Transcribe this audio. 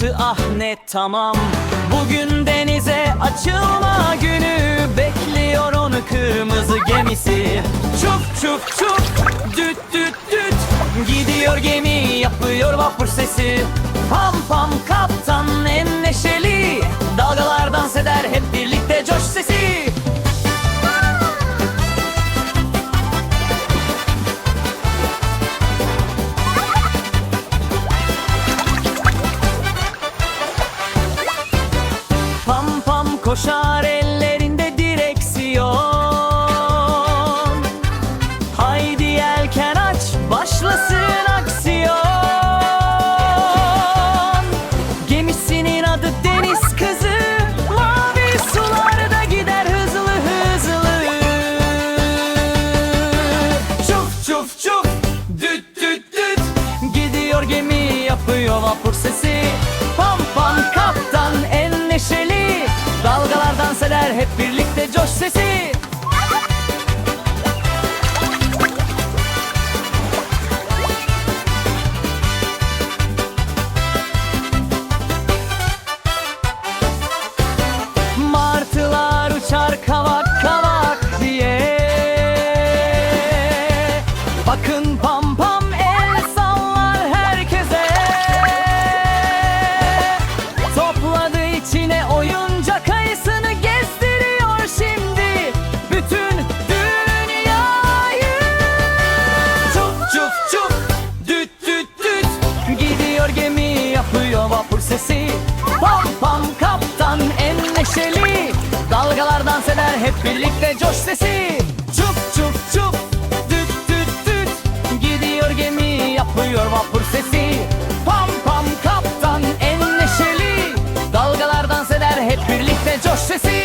battı ah ne tamam. Bugün denize açılma günü. Bekliyor onu kırmızı gemisi. Çuf çuf çuf. Düt düt düt. Gidiyor gemi yapıyor vapur sesi koşar ellerinde direksiyon. Haydi yelken aç başlasın aksiyon. Gemisinin adı deniz kızı Mavi sularda gider hızlı hızlı. Çuf çuf çuf düt düt düt. Gidiyor gemi yapıyor vapur sesi. Pam pam kaptan coş sesi sesi. Pam pam kaptan en neşeli Dalgalar dans eder hep birlikte coş sesi. Çuf çuf çuf düt düt düt. Gidiyor gemi yapıyor vapur sesi. Pam pam kaptan en neşeli Dalgalar dans eder hep birlikte coş sesi